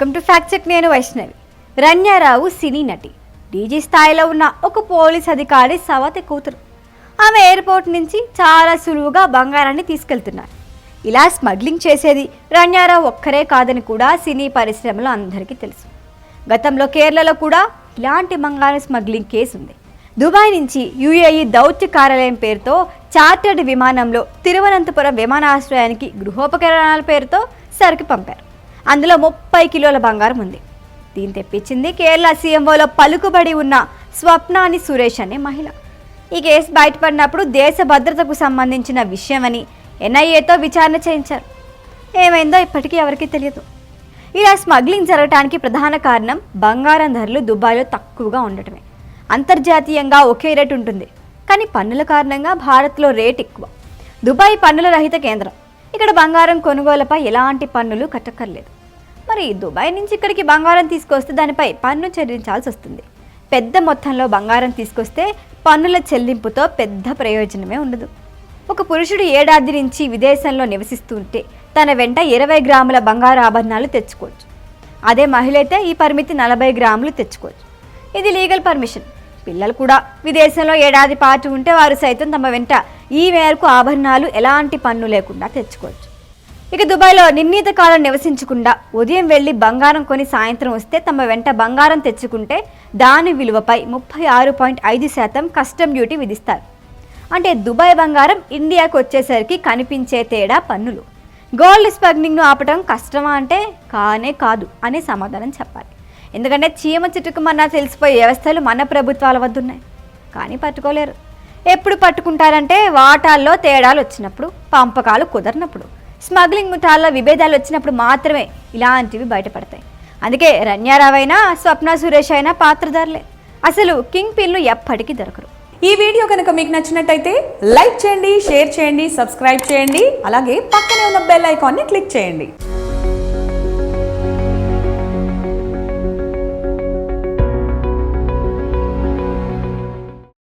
Welcome to fact check నేను వైష్ణవి. రణ్యారావు సినీ నటి. DG స్థాయిలో ఉన్న ఒక పోలీస్ అధికారి సవతి కూతురు. ఆమె ఎయిర్పోర్ట్ నుంచి చాలా సులువుగా బంగారాన్ని తీసుకెళ్తున్నారు. ఇలా స్మగ్లింగ్ చేసేది రణ్యారావు ఒక్కరే కాదని కూడా సినీ పరిశ్రమలో అందరికీ తెలుసు. గతంలో కేరళలో కూడా ఇలాంటి బంగారం స్మగ్లింగ్ కేసు ఉంది. దుబాయ్ నుంచి యుఏఈ దౌత్య కార్యాలయం పేరుతో చార్టర్డ్ విమానంలో తిరువనంతపురం విమానాశ్రయానికి గృహోపకరణాల పేరుతో సరుకు పంపారు. అందులో ముప్పై కిలోల బంగారం ఉంది. దీన్ని తెప్పించింది కేరళ సీఎంఓలో పలుకుబడి ఉన్న స్వప్నాని సురేష్ అనే మహిళ. ఈ కేసు బయటపడినప్పుడు దేశ భద్రతకు సంబంధించిన విషయమని ఎన్ఐఏతో విచారణ చేయించారు. ఏమైందో ఇప్పటికీ ఎవరికీ తెలియదు. ఇలా స్మగ్లింగ్ జరగడానికి ప్రధాన కారణం బంగారం ధరలు దుబాయ్లో తక్కువగా ఉండటమే. అంతర్జాతీయంగా ఒకే రేటు ఉంటుంది. కానీ పన్నుల కారణంగా భారత్లో రేట్ ఎక్కువ. దుబాయ్ పన్నుల రహిత కేంద్రం. ఇక్కడ బంగారం కొనుగోలుపై ఎలాంటి పన్నులు కట్టక్కర్లేదు. మరి దుబాయ్ నుంచి ఇక్కడికి బంగారం తీసుకొస్తే దానిపై పన్ను చెల్లించాల్సి వస్తుంది. పెద్ద మొత్తంలో బంగారం తీసుకొస్తే పన్నుల చెల్లింపుతో పెద్ద ప్రయోజనమే ఉండదు. ఒక పురుషుడు ఏడాది నుంచి విదేశంలో నివసిస్తుంటే తన వెంట ఇరవై గ్రాముల బంగారు ఆభరణాలు తెచ్చుకోవచ్చు. అదే మహిళ అయితే ఈ పరిమితి నలభై గ్రాములు తెచ్చుకోవచ్చు. ఇది లీగల్ పర్మిషన్. పిల్లలు కూడా విదేశంలో ఏడాది పాటు ఉంటే వారు సైతం తమ వెంట ఈ మేరకు ఆభరణాలు ఎలాంటి పన్ను లేకుండా తెచ్చుకోవచ్చు. ఇక దుబాయ్లో నిర్ణీత కాలం నివసించకుండా ఉదయం వెళ్ళి బంగారం కొని సాయంత్రం వస్తే తమ వెంట బంగారం తెచ్చుకుంటే దాని విలువపై ముప్పై ఆరు పాయింట్ ఐదు శాతం కస్టమ్ డ్యూటీ విధిస్తారు. అంటే దుబాయ్ బంగారం ఇండియాకు వచ్చేసరికి కనిపించే తేడా పన్నులు. గోల్డ్ స్మగ్లింగ్ను ఆపటం కష్టమా అంటే కానే కాదు అనే సమాధానం చెప్పాలి. ఎందుకంటే చీమ చిటుకుమన్నా తెలిసిపోయే వ్యవస్థలు మన ప్రభుత్వాల వద్ద ఉన్నాయి కానీ పట్టుకోలేరు. ఎప్పుడు పట్టుకుంటారంటే వాటాల్లో తేడాలు వచ్చినప్పుడు పంపకాలు కుదరినప్పుడు. స్మగ్లింగ్ ముఠాల్లో విభేదాలు వచ్చినప్పుడు మాత్రమే ఇలాంటివి బయటపడతాయి. అందుకే రన్యారావైనా స్వప్న సురేష్ అయినా పాత్రధారులే. అసలు కింగ్ పిన్లు ఎప్పటికీ దొరకరు. ఈ వీడియో కనుక మీకు నచ్చినట్టయితే లైక్ చేయండి షేర్ చేయండి సబ్స్క్రైబ్ చేయండి అలాగే పక్కనే ఉన్న బెల్ ఐకాన్ని క్లిక్ చేయండి.